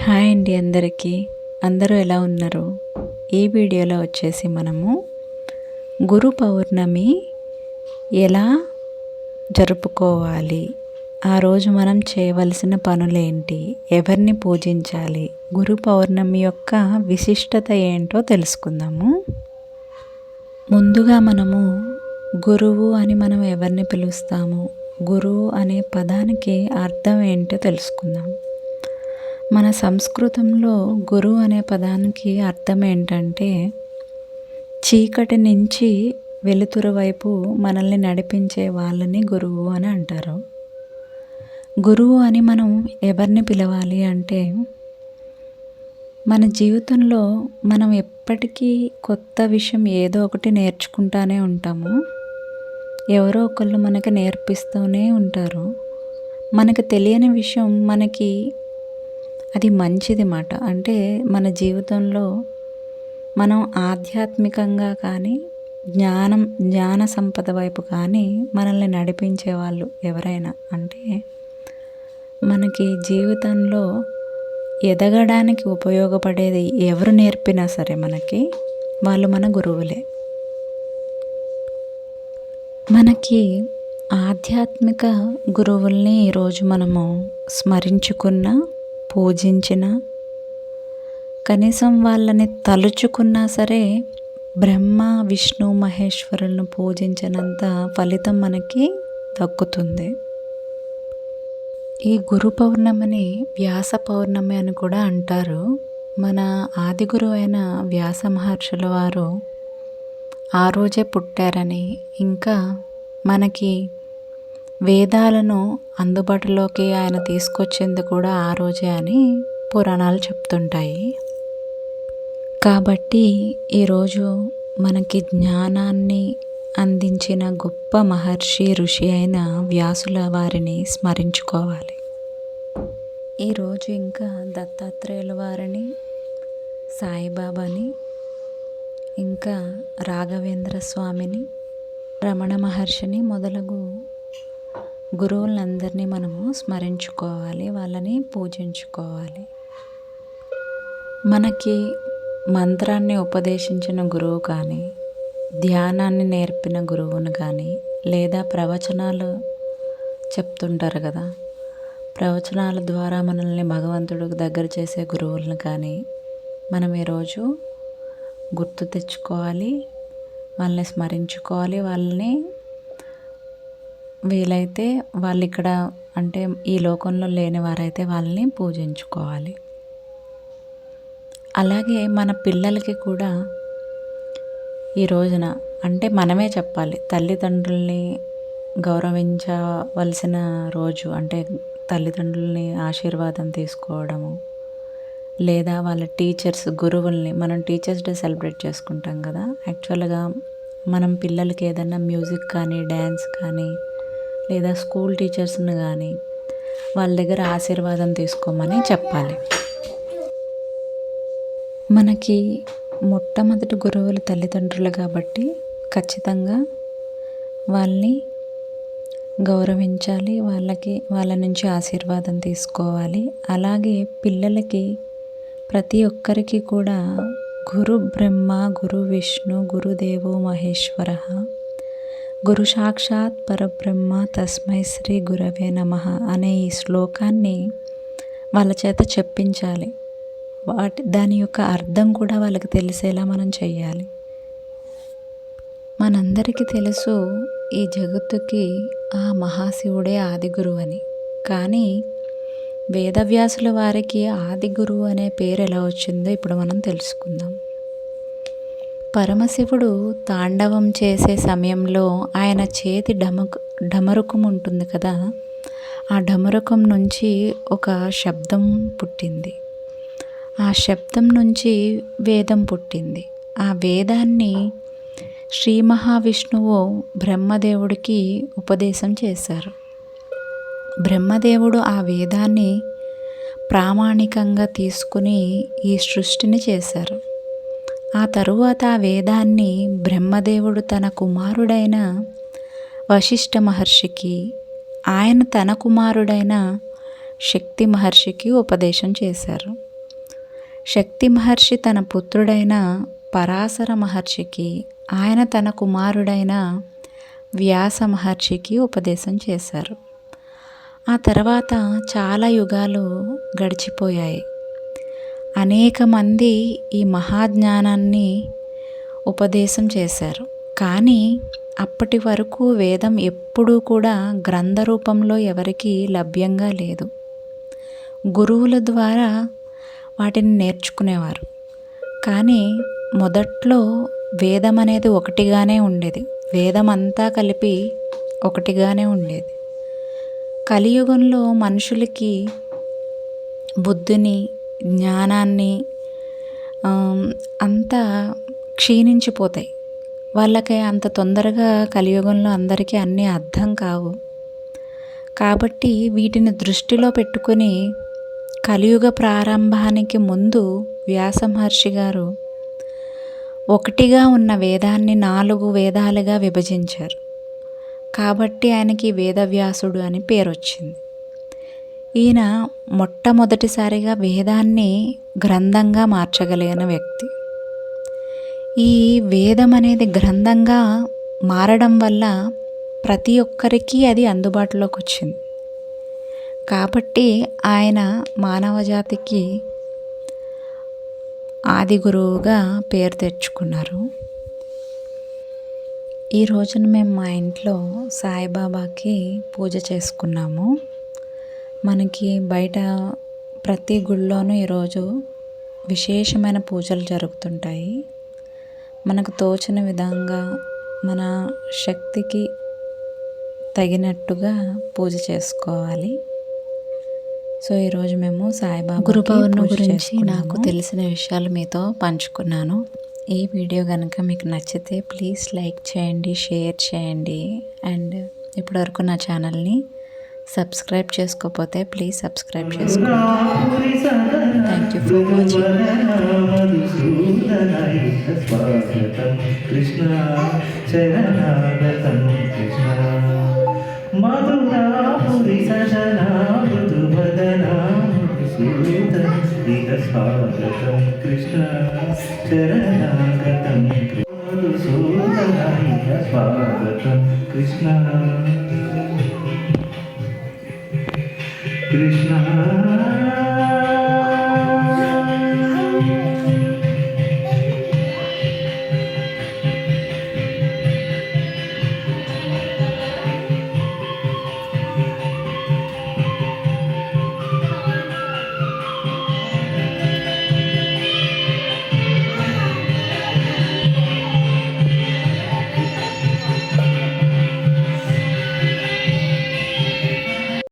Hi అండి అందరికీ. అందరూ ఎలా ఉన్నారు? ఈ వీడియోలో వచ్చేసి మనము గురు పౌర్ణమి ఎలా జరుపుకోవాలి? ఆ రోజు మనం చేయవలసిన పనులేంటి? ఎవరిని పూజించాలి? గురు పౌర్ణమి యొక్క విశిష్టత ఏంటో తెలుసుకుందాము. ముందుగా మనము గురువు అని మనం ఎవరిని పిలుస్తాము? గురువు అనే పదానికి అర్థం ఏంటో తెలుసుకుందాం. మన సంస్కృతంలో గురువు అనే పదానికి అర్థం ఏంటంటే చీకటి నుంచి వెలుతురు వైపు మనల్ని నడిపించే వాళ్ళని గురువు అని అంటారు. గురువు అని మనం ఎవరిని పిలవాలి అంటే మన జీవితంలో మనం ఎప్పటికీ కొత్త విషయం ఏదో ఒకటి నేర్చుకుంటానే ఉంటాము. ఎవరో ఒకళ్ళు మనకి నేర్పిస్తూనే ఉంటారు. మనకు తెలియని విషయం మనకి అది మంచిది మాట. అంటే మన జీవితంలో మనం ఆధ్యాత్మికంగా కానీ జ్ఞానం జ్ఞాన సంపద వైపు కానీ మనల్ని నడిపించే వాళ్ళు ఎవరైనా అంటే మనకి జీవితంలో ఎదగడానికి ఉపయోగపడేది ఎవరు నేర్పినా సరే మనకి వాళ్ళు మన గురువులే. మనకి ఆధ్యాత్మిక గురువుల్ని ఈరోజు మనము స్మరించుకున్న పూజించిన కనీసం వాళ్ళని తలుచుకున్నా సరే బ్రహ్మ విష్ణు మహేశ్వరులను పూజించినంత ఫలితం మనకి దక్కుతుంది. ఈ గురు పౌర్ణమిని వ్యాస పౌర్ణమి అని కూడా అంటారు. మన ఆది గురువు అయిన వ్యాస మహర్షుల వారు ఆ రోజే పుట్టారని ఇంకా మనకి వేదాలను అందుబాటులోకి ఆయన తీసుకొచ్చింది కూడా ఆ రోజే అని పురాణాలు చెప్తుంటాయి. కాబట్టి ఈరోజు మనకి జ్ఞానాన్ని అందించిన గొప్ప మహర్షి ఋషి అయిన వ్యాసుల వారిని స్మరించుకోవాలి. ఈరోజు ఇంకా దత్తాత్రేయుల వారిని సాయిబాబాని ఇంకా రాఘవేంద్ర స్వామిని రమణ మహర్షిని మొదలగు గురువులందరినీ మనము స్మరించుకోవాలి వాళ్ళని పూజించుకోవాలి. మనకి మంత్రాన్ని ఉపదేశించిన గురువు కానీ ధ్యానాన్ని నేర్పిన గురువును కానీ లేదా ప్రవచనాలు చెప్తుంటారు కదా. ప్రవచనాల ద్వారా మనల్ని భగవంతుడికి దగ్గర చేసే గురువులను కానీ మనం ఈరోజు గుర్తు తెచ్చుకోవాలి వాళ్ళని స్మరించుకోవాలి వాళ్ళని వీలైతే వాళ్ళు ఇక్కడ అంటే ఈ లోకంలో లేని వారైతే వాళ్ళని పూజించుకోవాలి. అలాగే మన పిల్లలకి కూడా ఈ రోజున అంటే మనమే చెప్పాలి తల్లిదండ్రుల్ని గౌరవించవలసిన రోజు అంటే తల్లిదండ్రుల్ని ఆశీర్వాదం తీసుకోవడము లేదా వాళ్ళ టీచర్స్ గురువుల్ని మనం టీచర్స్ డే సెలబ్రేట్ చేసుకుంటాం కదా. యాక్చువల్గా మనం పిల్లలకి ఏదైనా మ్యూజిక్ కానీ డ్యాన్స్ కానీ లేదా స్కూల్ టీచర్స్ని కానీ వాళ్ళ దగ్గర ఆశీర్వాదం తీసుకోమని చెప్పాలి. మనకి మొట్టమొదటి గురువులు తల్లిదండ్రులు కాబట్టి ఖచ్చితంగా వాళ్ళని గౌరవించాలి వాళ్ళకి వాళ్ళ నుంచి ఆశీర్వాదం తీసుకోవాలి. అలాగే పిల్లలకి ప్రతి ఒక్కరికి కూడా గురు బ్రహ్మ గురు విష్ణు గురుదేవో మహేశ్వర గురు సాక్షాత్ పరబ్రహ్మ తస్మై శ్రీ గురవే నమ అనే ఈ శ్లోకాన్ని వాళ్ళ చేత చెప్పించాలి. వాటి దాని యొక్క అర్థం కూడా వాళ్ళకి తెలిసేలా మనం చెయ్యాలి. మనందరికీ తెలుసు ఈ జగత్తుకి ఆ మహాశివుడే ఆది గురువు అని. కానీ వేదవ్యాసుల వారికి ఆది గురువు అనే పేరు ఎలా వచ్చిందో ఇప్పుడు మనం తెలుసుకుందాం. పరమశివుడు తాండవం చేసే సమయంలో ఆయన చేతి డమకు డమరుకం ఉంటుంది కదా? ఆ డమరుకం నుంచి ఒక శబ్దం పుట్టింది. ఆ శబ్దం నుంచి వేదం పుట్టింది. ఆ వేదాన్ని శ్రీ మహావిష్ణువు బ్రహ్మదేవుడికి ఉపదేశం చేశారు. బ్రహ్మదేవుడు ఆ వేదాన్ని ప్రామాణికంగా తీసుకుని ఈ సృష్టిని చేశారు. ఆ తరువాత ఆ వేదాన్ని బ్రహ్మదేవుడు తన కుమారుడైన వశిష్ఠ మహర్షికి ఆయన తన కుమారుడైన శక్తి మహర్షికి ఉపదేశం చేశారు. శక్తి మహర్షి తన పుత్రుడైన పరాశర మహర్షికి ఆయన తన కుమారుడైన వ్యాస మహర్షికి ఉపదేశం చేశారు. ఆ తర్వాత చాలా యుగాలు గడిచిపోయాయి. అనేక మంది ఈ మహాజ్ఞానాన్ని ఉపదేశం చేశారు. కానీ అప్పటి వరకు వేదం ఎప్పుడూ కూడా గ్రంథ రూపంలో ఎవరికీ లభ్యంగా లేదు. గురువుల ద్వారా వాటిని నేర్చుకునేవారు. కానీ మొదట్లో వేదం అనేది ఒకటిగానే ఉండేది. వేదం అంతా కలిపి ఒకటిగానే ఉండేది. కలియుగంలో మనుషులకి బుద్ధిని జ్ఞానాన్ని అంతా క్షీణించిపోతాయి. వాళ్ళకి అంత తొందరగా కలియుగంలో అందరికీ అన్నీ అర్థం కావు. కాబట్టి వీటిని దృష్టిలో పెట్టుకుని కలియుగ ప్రారంభానికి ముందు వ్యాస మహర్షి గారు ఒకటిగా ఉన్న వేదాన్ని నాలుగు వేదాలుగా విభజించారు. కాబట్టి ఆయనకి వేదవ్యాసుడు అని పేరు వచ్చింది ఈయన మొట్టమొదటిసారిగా వేదాన్ని గ్రంథంగా మార్చగలిగిన వ్యక్తి. ఈ వేదం అనేది గ్రంథంగా మారడం వల్ల ప్రతి ఒక్కరికి అది అందుబాటులోకి వచ్చింది. కాబట్టి ఆయన మానవజాతికి ఆది గురువుగా పేరు తెచ్చుకున్నారు. ఈ రోజున మేము మా ఇంట్లో సాయిబాబాకి పూజ చేసుకున్నాము. మనకి బయట ప్రతి గుళ్ళోనూ ఈరోజు విశేషమైన పూజలు జరుగుతుంటాయి. మనకు తోచిన విధంగా మన శక్తికి తగినట్టుగా పూజ చేసుకోవాలి. సో ఈరోజు మేము సాయిబాబా గురు పౌర్ణమి గురించి నాకు తెలిసిన విషయాలు మీతో పంచుకున్నాను. ఈ వీడియో కనుక మీకు నచ్చితే ప్లీజ్ లైక్ చేయండి షేర్ చేయండి. అండ్ ఇప్పటివరకు నా ఛానల్ని సబ్స్క్రైబ్ చేసుకోకపోతే ప్లీజ్ సబ్స్క్రైబ్ చేసుకోండి thank you for watching Krishna Krishna Madhurapuri సదనా మృదువదనా స్వాగతం కృష్ణ స్వాగతం కృష్ణ Krishna